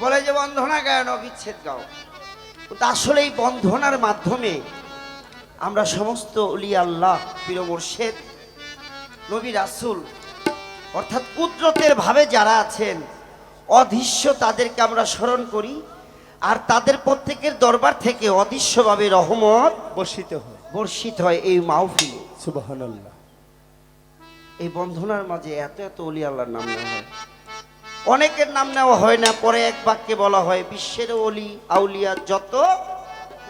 বলে যে বন্ধনা গায়ন বিচ্ছেদ গাও। কিন্তু আসলে এই বন্ধনার মাধ্যমে আমরা সমস্ত অলি আল্লাহ পীর মোর্শেদ নবী রাসুল অর্থাৎ কুদরতের ভাবে যারা আছেন অদৃশ্য তাদেরকে আমরা স্মরণ করি আর তাদের প্রত্যেকের দরবার থেকে অদৃশ্যভাবে রহমত বর্ষিত হয়। বর্ষিত হয় এই মাহফিলে। সুবহানাল্লাহ। এই বন্ধনার মাঝে এত এত অলি আল্লাহর নাম নেওয়া হয়। অনেকের নাম নেওয়া হয় না, পরে এক বাক্যে বলা হয়, বিশ্বের অলি, আউলিয়া, যত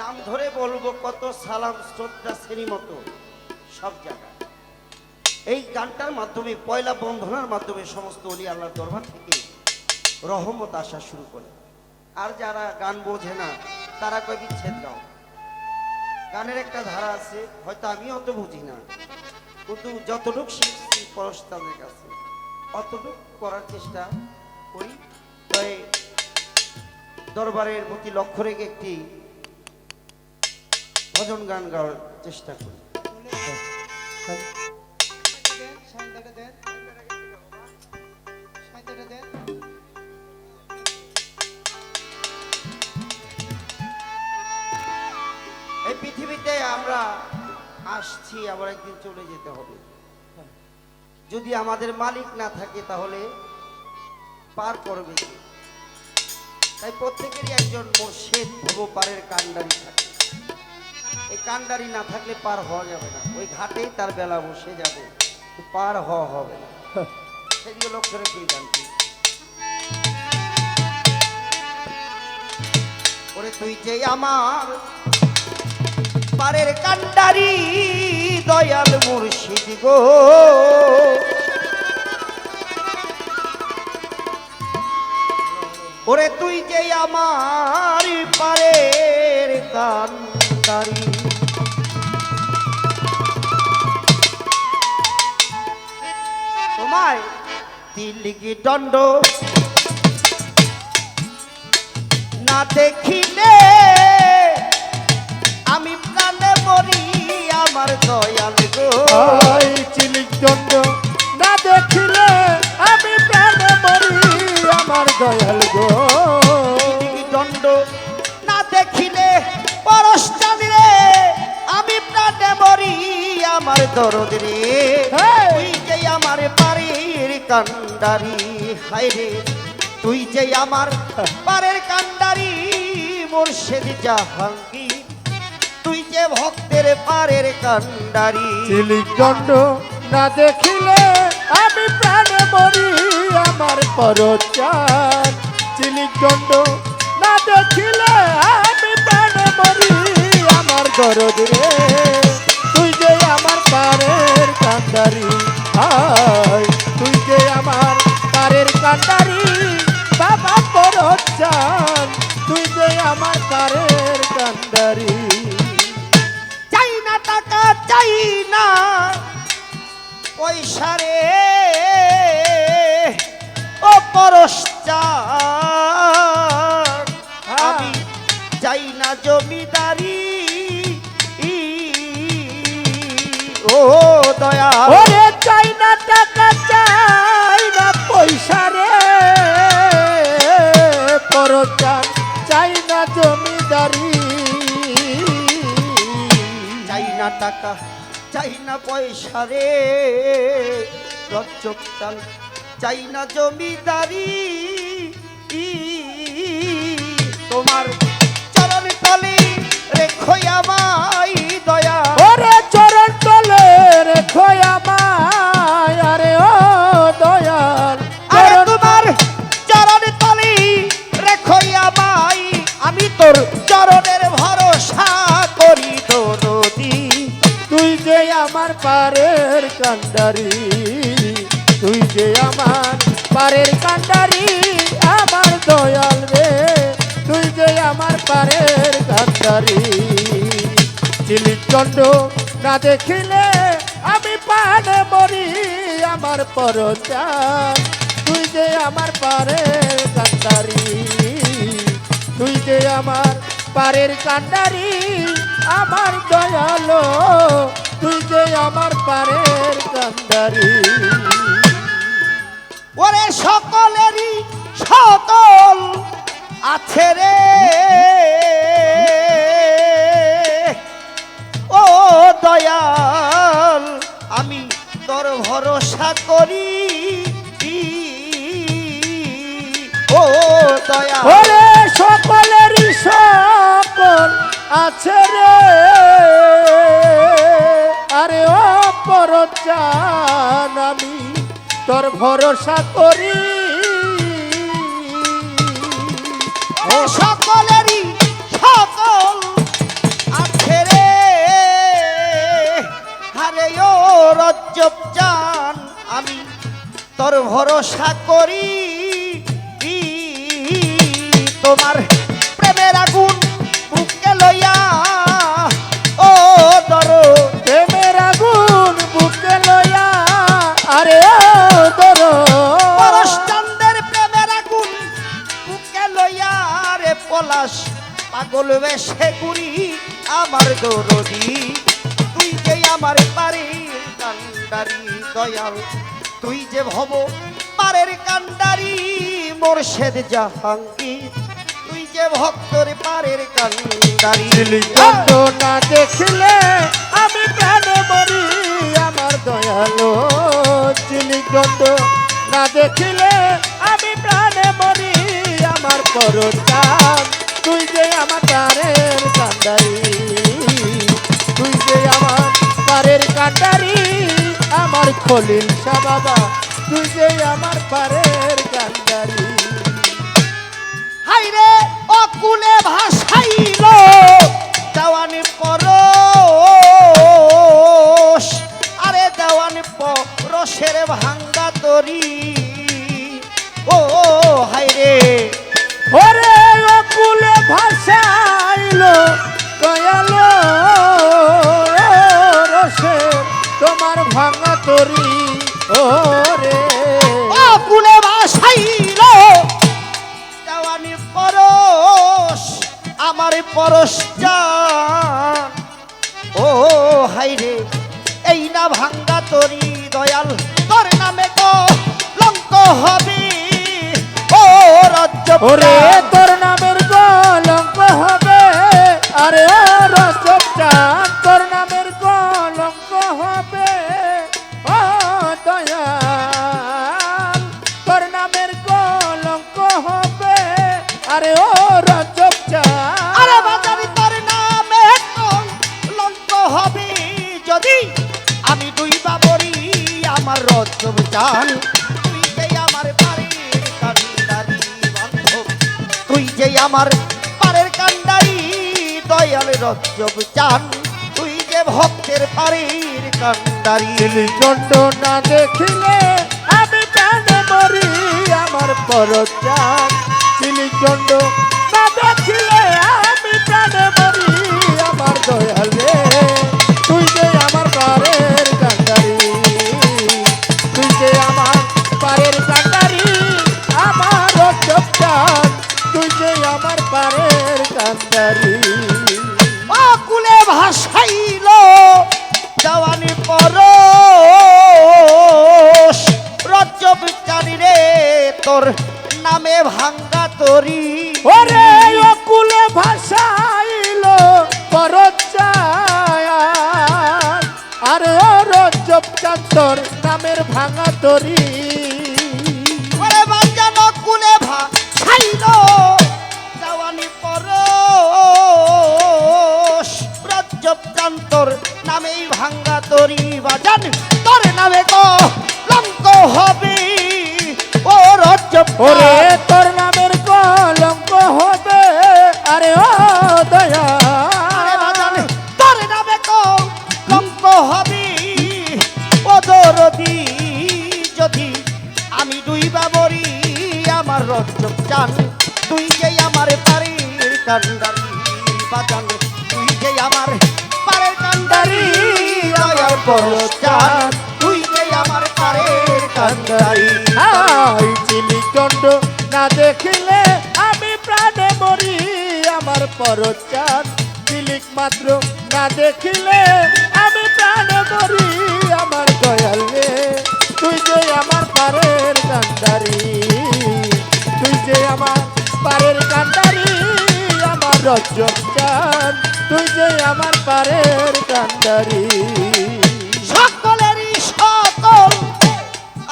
নাম ধরে বলব, কত সালাম, শ্রদ্ধা, শ্রেণি মতো, সব জায়গায়। এই গানটার মাধ্যমে, পয়লা বন্ধনার মাধ্যমে সমস্ত অলি আল্লাহর দরবার থেকে রহমত আসা শুরু করে। আর যারা গান বোঝে না, তারা কয়, বিচ্ছেদ গাও। গানের একটা ধারা আছে, হয়তো আমি অত বুঝি না, কিন্তু যতটুক শিখছি, পরশ তাদের কাছে, অতটুক করার চেষ্টা করি। তবে দরবারের প্রতি লক্ষ্য রেখে একটি ভজন গান গাওয়ার চেষ্টা করি। এই পৃথিবীতে আমরা আসছি, আবার একদিন চলে যেতে হবে। যদি আমাদের মালিক না থাকে, তাহলে পার করবে তাই প্রত্যেকেরই একজন মোর্শেদ ভবপারের কান্ডারি থাকে। এই কান্ডারি না থাকলে পার হওয়া যাবে না। ওই ঘাটেই তার বেলা বসে যাবে। পার হওয়া হবে না। সেদিকে লক্ষ্য রেখে গানটি ওরে তুই যে আমার পারের কান্ডারি দয়াল মুর্শিদ গো। ওরে তুই যে আমার কান্ডারি তোমায় তিলগি দণ্ড? না দেখিলে আমি প্রাণে মরি আমার দয়াল গো। দরদ রে। তুই যে আমার বাড়ির কান্ডারি হায় রে। তুই যে আমার পারের কান্ডারি মোর্শেদ জাহাঙ্গীর। তুই যে ভক্তের পারের কান্ডারি। চিলিকদণ্ড না দেখিলে আমি প্রাণে মরি আমার পরচার। চিলিক দণ্ড না দেখিলে আমি প্রাণে মরি আমার গরদ রে। তুই যে আমার পারের কান্দারি আয় তুই যে আমার পারের কান্দারি বাবা পরচার তুই যে আমার পারের কান্দারি চাই না টাকা চাই না। পয়সা রে না টাকা চাই না পয়সা রে। চাল চাই না জমিদারি তোমার চরণ তলে রেখো আমায় দয়া। ওরে চরণ তলে রেখো আমায় আরে ও দয়াল আরে তোমার চরণ তলে রেখো আমায় আমি তোর পারের কান্ডারি, তুই যে আমার পারের কান্ডারি, আমার দয়াল রে, তুই যে আমার পারের কান্ডারি। চিলিচন্ড না দেখিলে আমি পানে মরি, আমার পরচা, তুই যে আমার পারের কান্ডারি। তুই যে আমার পারের কান্ডারি, আমার দয়ালো তুই আমার পারের কান্দারি ওরে সকলেরই সকল আছে রে। ও দয়াল আমি তোর ভরসা করি। ও দয়াল। সকলেরই সকল আছে রে। পরচান আমি তোর ভরসা করি। ও সকলেরই সকল আছে রে। হারে ও রজ্জব জান, আমি তোর ভরসা করি। পাগল বেশে গুড়ি আমার দরদি। তুই যে আমার বাড়ির কান্ডারি, দয়াল। তুই যে ভব পারের কান্ডারি, মোরশেদ জাহাঙ্গীর। তুই যে ভক্তর পারের কান্ডারি। না দেখলে আমি প্রাণে মরি আমার দয়ালো। চিলিকন্দ না দেখিলে আমি প্রাণে মরি আমার পরচান তুই যে আমার তারের কান্ডারি, তুই যে আমার তারের কান্ডারি, আমার খলিল শাহ বাবা, তুই যে আমার পারের কান্ডারি। হাইরে অকুলে ভাসাইল দেওয়ানি পরশ। আরে দেওয়ানি পরশের ভাঙ্গা তরি ও ওরে অকুলে ভাষাইলো দয়ালো রসে তোমার ভাঙা তরি ওরে অকুলে ভাসাইল দেওয়ানি পরশ আমার পরশ জান। ও হাইরে এই না ভাঙ্গা তরি দয়াল তোর নামে গো লঙ্ক হবে। ও রাজ্য তোর নামের চান তুই যে আমার বাড়ির কান্ডারি তুই যে আমার পারের কান্ডারি দয়াল রজ্জব চান, তুই যে ভক্তের পারের কান্ডারি। চিলিচন্ড না দেখিলে আমি প্রাণে মরি আমার পরচান। চিলিচন্ড না দেখিলে আমি প্রাণে মরি আমার দয়ালে ভাঙ্গা তরি। ওরে অকুলে ভাষাইল পরচায়ান আরে রজব চান্তর নামের ভাঙা তরি। ওরে বাজান অকুলে ভাসাইল দেওয়ানি পরশ। রজ্জব চান্তর নামেই ভাঙ্গা তরি। বাজান তোর নামে গো লঙ্ক হবে ও রজ্জব ওরে কান্ডারি বাজান, তুই যে আমার পারের কান্ডারি দয়ার বড় তুই যে আমার পারের কান্ডারি হাই চিলিচন্ড না দেখিলে আমি প্রাণে মরি, আমার পরচান চিলিক মাত্র, না দেখিলে আমি প্রাণে মরি, আমার দয়ালে। তুই যে আমার পারের কান্দারি, তুই যে আমার পারের কান্দারি। আমার রজব চান তুই যে আমার পারের কান্দারি সকলেরই সকল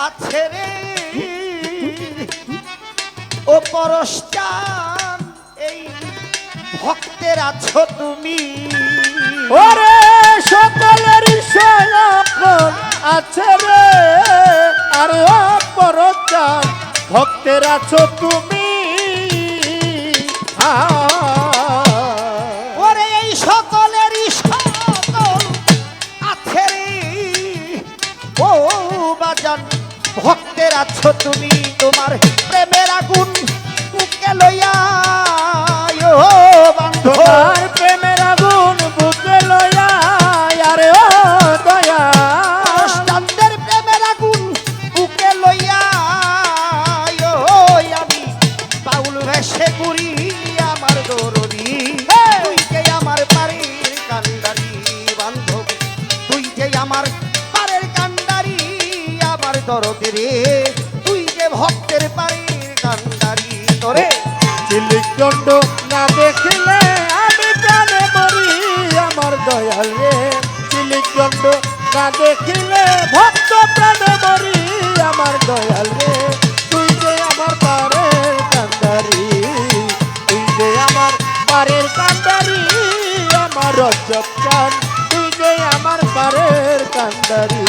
আছে রে। ও পরশ চান এই ভক্তের আছো তুমি। ওরে সকলের সয়কল আছে রে। আরে অপরচান ভক্তের আছো তুমি। আ আছো তুমি তোমার প্রেমের আগুন বুকে লইয়া। তোমার প্রেমের আগুন বুকে লয়া আরে ও দয়া চান্দের প্রেমের আগুন বুকে লইয়া আমি বাউল ভেসে করি আমার দরদি তুই যে আমার পারের কান্ডারি বান্ধব তুই যে আমার পারের কান্ডারি আমার দরদি রে। চিলিকণ্ড না দেখিলে আমি প্রাণে মরি, আমার দয়াল রে। চিলিকণ্ড না দেখিলে ভক্ত প্রাণে মরি, আমার দয়াল তুই যে আমার পারের কান্দারি তুই যে আমার পারের কান্দারি আমার রজব চান তুই যে আমার পারের কান্দারি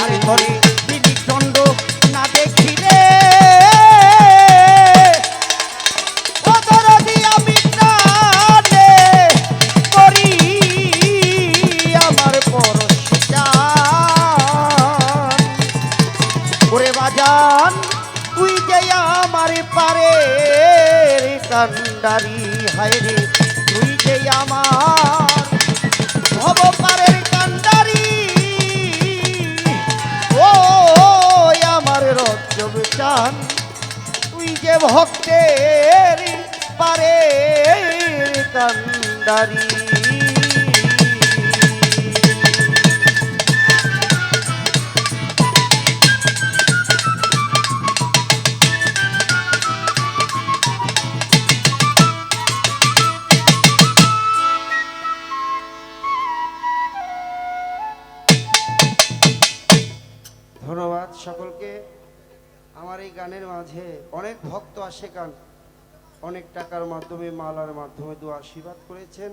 বাজান তুই যে আমার পারে কান্ডারি, হায় রে, তুই যে আমার ভব পারের কান্ডারি। ও আমার রজব চান, তুই যে ভক্তের পারে কান্ডারি। গান অনেক টাকার মাধ্যমে, মালার মাধ্যমে দু আশীর্বাদ করেছেন।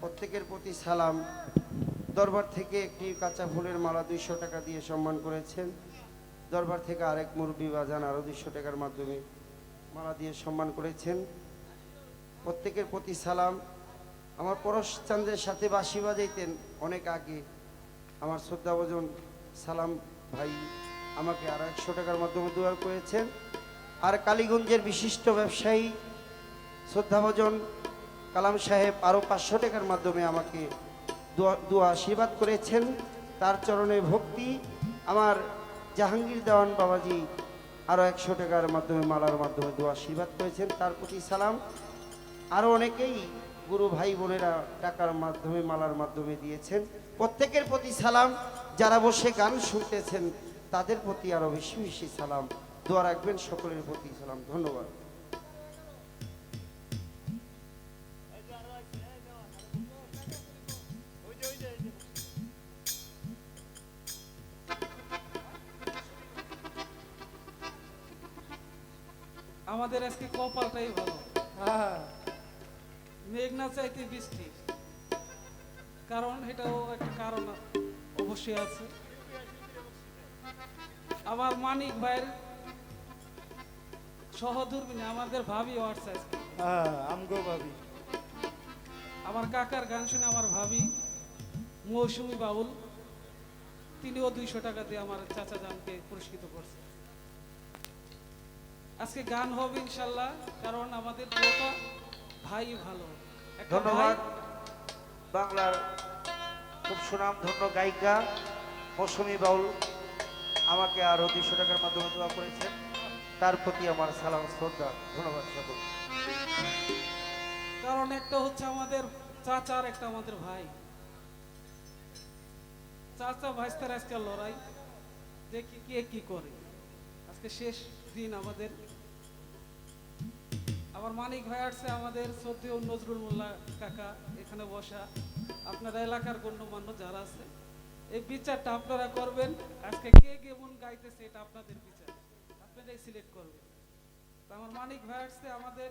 প্রত্যেকের প্রতি সালাম। দরবার থেকে একটি কাঁচা ফুলের মালা দুইশো টাকা দিয়ে সম্মান করেছেন। দরবার থেকে আরেক মুরব্বী বাজান আরও দুইশো টাকার মাধ্যমে মালা দিয়ে সম্মান করেছেন। প্রত্যেকের প্রতি সালাম। আমার পরশ চন্দ্রের সাথে বাঁশি বাজাইতেন অনেক আগে। আমার শ্রদ্ধাভজন সালাম ভাই আমাকে আর একশো টাকার মাধ্যমে দোয়া করেছেন। আর কালীগঞ্জের বিশিষ্ট ব্যবসায়ী শ্রদ্ধাভোজন কালাম সাহেব আরও পাঁচশো টাকার মাধ্যমে আমাকে দোয়া আশীর্বাদ করেছেন। তার চরণে ভক্তি, আমার জাহাঙ্গীর দেওয়ান বাবাজি আরও একশো টাকার মাধ্যমে, মালার মাধ্যমে দোয়া আশীর্বাদ করেছেন। তার প্রতি সালাম। আরও অনেকেই গুরু ভাই বোনেরা টাকার মাধ্যমে, মালার মাধ্যমে দিয়েছেন। প্রত্যেকের প্রতি সালাম। যারা বসে গান শুনতেছেন, তাদের প্রতি আরও বেশি বেশি সালাম। দোয়া রাখবেন সকলের প্রতি, সালাম, ধন্যবাদ। আমাদের আজকে কপালটাই ভালো। হ্যাঁ। মেঘ না চাইতে বৃষ্টি। কারণ এটাও একটা কারণ অবশ্যই আছে। আমার মানিক ভাইয়ের সহদূরবিনে আমাদের ভাবি আসছে হ্যাঁ আমগো ভাবি। আমার কাকার গান শুনে আমার ভাবি মৌসুমি বাউল তিনিও দুইশো টাকা দিয়ে আমার চাচা জানকে পুরস্কৃত করছে। আজকে গান হবে ইনশাল্লাহ কারণ আমাদের দুটো ভাই ভালো। ধন্যবাদ। বাংলার খুব সুনাম ধন্য গায়িকা মৌসুমী বাউল আমাকে আরও দুইশো টাকার মাধ্যমে দোয়া করেছেন। তার প্রতি আমার সালাম, শ্রদ্ধা, ধন্যবাদ সকল। কারণ একটা হচ্ছে আমাদের চাচার একটা আমাদের ভাই। চাচা ভাইস্তার আজকে লড়াই, দেখি কে কি করে। আজকে শেষ দিন আমাদের। আমার মানিক ভাই আসছে আমাদের সত্যি নজরুল মোল্লা কাকা, এখানে বসা। আপনারা এলাকার গণ্যমান্য যারা আছে, এই বিচারটা আপনারা করবেন। আজকে কে কেমন গাইতেছে, এটা আপনাদের বিচার। সিলেক্ট করবে। তো আমার মানিক ভাই আসছে আমাদের